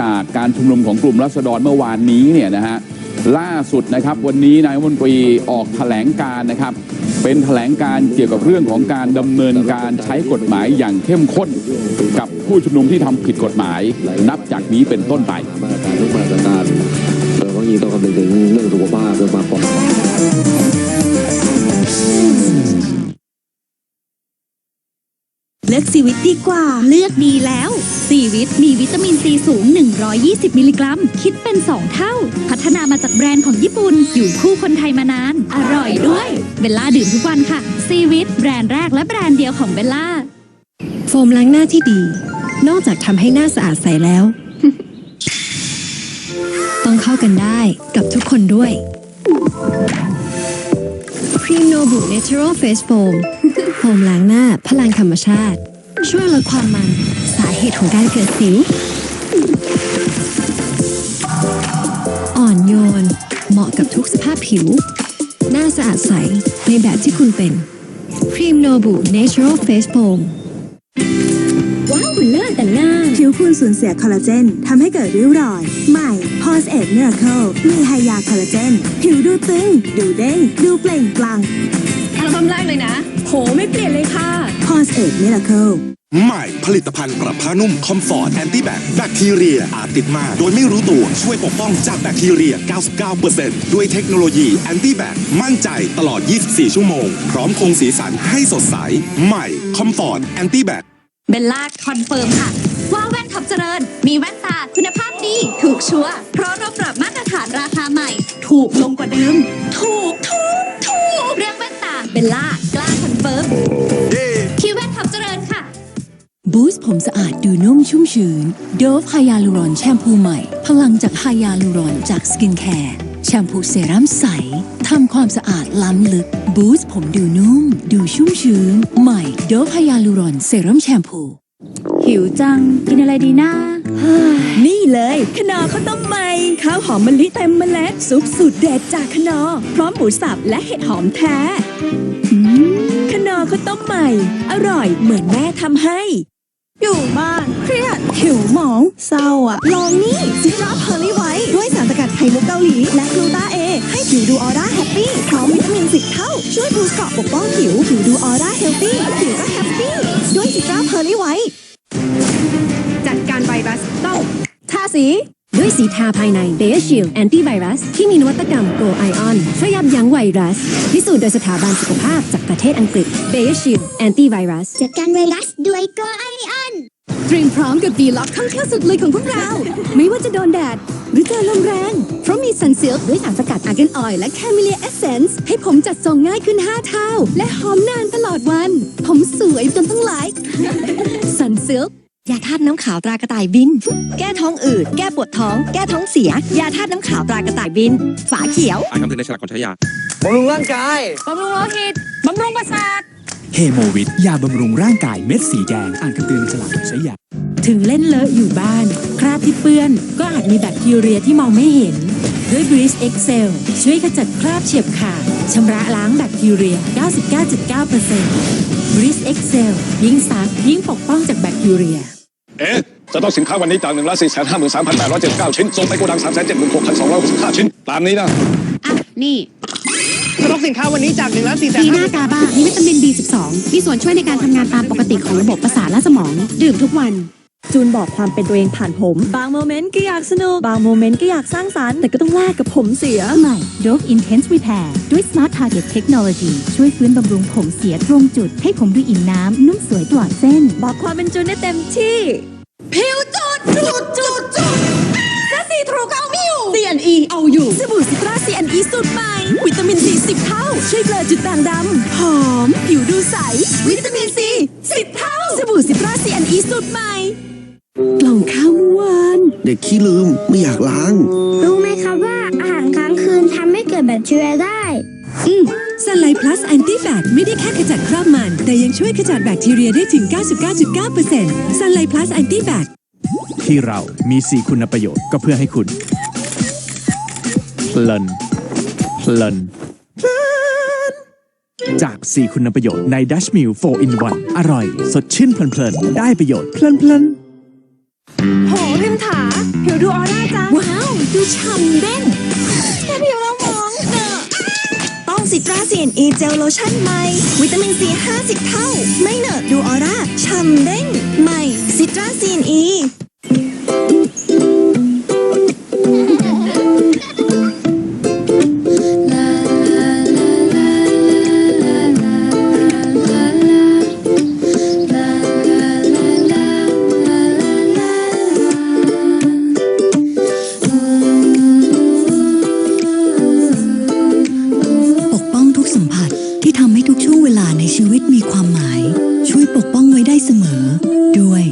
จากการชุมนุมของกลุ่มรัษฎรเมื่อวานนี้เนี่ยนะฮะล่าสุดนะครับวันนี้นายมนตรีออกแถลงการนะครับ เป็นแถลงการเกี่ยวกับเรื่องของการดำเนินการใช้กฎหมายอย่างเข้มข้น กับผู้ชุมนุมที่ทำผิดกฎหมาย นับจากนี้เป็นต้นไป มาตรการทุกมาตรการเฉพาะยิ่งต้องคำนึงถึงเรื่องสุขภาพเรื่องความปลอดภัย ลือกซีวิตดีกว่า เลือกดีแล้วซีวิตมีวิตามินซีสูง 120 มิลลิกรัม คิดเป็น 2 เท่า พัฒนามาจากแบรนด์ของญี่ปุ่น อยู่คู่คนไทยมานาน อร่อยด้วย เบลล่าดื่มทุกวันค่ะซีวิตแบรนด์แรกและแบรนด์เดียวของเบลล่า โฟมล้างหน้าที่ดี นอกจากทำให้หน้าสะอาดใสแล้ว ต้องเข้ากันได้กับทุกคนด้วยครีมโนบุ Natural Face Foam โฟมล้างหน้าพลังธรรมชาติ ช่วยลดความมัน สาเหตุของการเกิดสิว อ่อนโยน เหมาะกับทุกสภาพผิว หน้าสะอาดใส ในแบบที่คุณเป็น ครีมโนบุ Natural Face Foam ว้าวคุณเลิศแต่งหน้าผิวคุณสูญเสียคอลลาเจนทำให้เกิดริ้วรอย ใหม่ p o s e 8 Miracle มีไฮยาคอลลาเจน ผิวดูตึง ดูเด้ง ดูเปล่งปลั่งอัลบั้มแรกเลยนะ โห ไม่เปลี่ยนเลยค่ะ p o s e 8 Miracle ใหม่ผลิตภัณฑ์ปรับผ้านุ่มคอมฟอร์ตแอนตี้แบคแบคทีเรียอาจติดมา โดยไม่รู้ตัว ช่วยปกป้องจากแบคทีเรีย 99%ด้วยเทคโนโลยีแอนตี้แบคมั่นใจตลอด 24 ชั่วโมง พร้อมคงสีสันให้สดใส ใหม่คอมฟอร์ตแอนตี้แบคเบลล่าคอนเฟิร์มค่ะ ว่าแว่นท็อปเจริญ มีแว่นตาคุณภาพดีถูกชัวร์เพราะเราปรับมาตรฐานราคาใหม่ ถูกลงกว่าเดิม ถูกถูกถูกเรื่องแว่นตาเบลล่ากล้าคอนเฟิร์ม บูสต์ผมสะอาดดูนุ่มชุ่มชื้นโดฟไฮยาลูรอนแชมพูใหม่ พลังจากไฮยาลูรอนจากสกินแคร์แชมพูเซรั่มใส ทำความสะอาดล้ำลึก บูสต์ผมดูนุ่ม ดูชุ่มชื้น ใหม่โดฟไฮยาลูรอนเซรั่มแชมพู หิวจัง กินอะไรดีนะนี่เลยขนอข้าวต้มใหม่ข้าวหอมมะลิเต็มเมล็ดซุปสูตรเด็ดจากขนอ พร้อมหมูสับและเห็ดหอมแท้อืมขนอข้าวต้มใหม่ อร่อยเหมือนแม่ทำให้ อยู่บ้านเครียดผิวหมองเศร้าอะลองนี่ซิตราเพอร์ลี่ไว้ด้วยสารสกัดไข่มุกเกาหลี และกลูตาเอ ให้ผิวดูออร่าแฮปปี้พร้อมวิตามินสิบเท่า ช่วยบูสต์เกราะปกป้องผิว ผิวดูออร่าเฮลตี้ผิวก็แฮปปี้ด้วยซิตราเพอร์ลี่ไว้จัดการไวรัสต้องทาสี สีทาภายใน b e a Shield Antivirus ที่มีนวัตกรรม Go Ion ช่วยยับยั้งไวรัส พิสูจน์โดยสถาบันสุขภาพจากประเทศอังกฤษ b e a Shield Antivirus จัดการไวรัสด้วยโกไอออนเตรียมพร้อมกับดีล็อกท่องเที่ยวสุดเลยของพวกเรา ไม่ว่าจะโดนแดด หรือเจอลมแรง เพราะมีซันซิลด้วยสารสกัดอาร์แกนออยล์และแคมิเลียเอเซนส์ให้ผมจัดทรงง่ายขึ้น 5 เท่า และหอมนานตลอดวัน ผมสวยจนต้องไลค์ซันซิล ยาธาตุน้ำขาวตรากระต่ายบิน แก้ท้องอืด แก้ปวดท้อง แก้ท้องเสีย ยาธาตุน้ำขาวตรากระต่ายบิน ฝาเขียว อ่านคำเตือนในฉลากก่อนใช้ยาบำรุงร่างกายบำรุงโลหิตบำรุงประสาทเฮโมวิตยาบำรุงร่างกายเม็ดสีแดง อ่านคำเตือนในฉลากก่อนใช้ยา ถึงเล่นเลอะอยู่บ้าน คราบที่เปื้อน ก็อาจมีแบคทีเรียที่มองไม่เห็น ด้วย b r e e z Excel ช่วยขจัดคราบเฉียบขาดชำระล้างแบคทีเรีย 99.9% b r e e z Excel ยิ่งซักยิ่งปกป้องจากแบคทีเรีย เอ๊ะจะต้องสินค้าวันนี้จาก1นึ่งล้านสี่แสนห้าหมื่นสามพันแปดร้อยเจ็ดสิบเก้าชิ้นส่งไปโกดังสามแสนเจ็ดหมื่นหกพันสองร้อยหกสิบห้าชิ้น ตามนี้นะ อะ นี่สต็อกสินค้าวันนี้จาก1ล้าน4แสนดีน่ากาบามีวิตามิน B12 มีส่วนช่วยในการทำงานตามปกติของระบบประสาทและสมอง ดื่มทุกวัน จูนบอกความเป็นตัวเองผ่านผม บางโมเมนต์ก็อยากสนุก บางโมเมนต์ก็อยากสร้างสรรค์ แต่ก็ต้องแลกกับผมเสีย ใหม่ Dove Intense Repair ด้วย Smart Target Technology ช่วยฟื้นบำรุงผมเสียตรงจุด ให้ผมดูอิ่มน้ำนุ่มสวยตลอดเส้น บอกความเป็นจูนได้เต็มที่ สูตรใหม่ วิตามินซี10เท่า ช่วยเบลอจุดด่างดำ หอม ผิวดูใส วิตามินซี10เท่า สบู่ซิตรา CNE สูตรใหม่ กล่องข้าวเมื่อวาน เด็กขี้ลืมไม่อยากล้าง รู้ไหมครับว่าอาหารค้างคืนทำให้เกิดแบคทีเรียได้ อืมซันไลพลัสแอนตี้แบคไม่ได้แค่ขจัดคราบมัน แต่ยังช่วยขจัดแบคทีเรียได้ถึง 99.9%ซันไลพลัสแอนตี้แบคที่เรามี 4 คุณประโยชน์ก็เพื่อให้คุณเพลิน เพลินจาก 4 คุณประโยชน์ใน Dash Meal 4 in 1 อร่อย สดชื่นเพลินๆ ได้ประโยชน์เพลินๆ โหพิมถาผิวดูออร่าจัง ว้าว ดูฉ่ำเด้งแค่ผิวเรามองเนอะต้องซิตราซีนอีเจลโลชั่นใหม่ วิตามินซี 50 เท่า ไม่เหนอะดูออร่าฉ่ำเด้งใหม่ซิตราซีนอี ปกป้องไว้ได้เสมอ ด้วย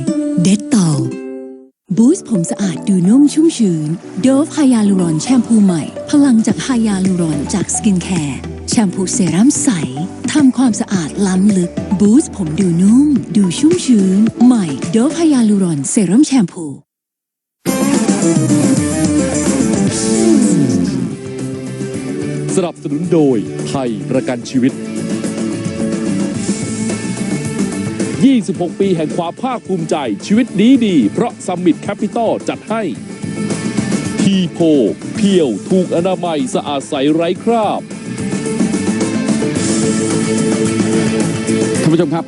เด็ดต่อบูสต์ผมสะอาดดูนุ่มชุ่มชื้นโดฟไฮยาลูรอนแชมพูใหม่ พลังจากไฮยาลูรอนจากสกินแคร์แชมพูเซรั่มใสทำความสะอาดล้ำลึก บูสต์ผมดูนุ่ม ดูชุ่มชื้น ใหม่โดฟไฮยาลูรอนเซรั่มแชมพูสนับสนุนโดยไทยประกันชีวิต 26 ปีแห่งความภาคภูมิใจชีวิตดีดี เพราะซัมมิตแคปิตอลจัดให้ทีโพเพียวถูกอนามัยสะอาดใสไร้คราบท่านผู้ชมครับ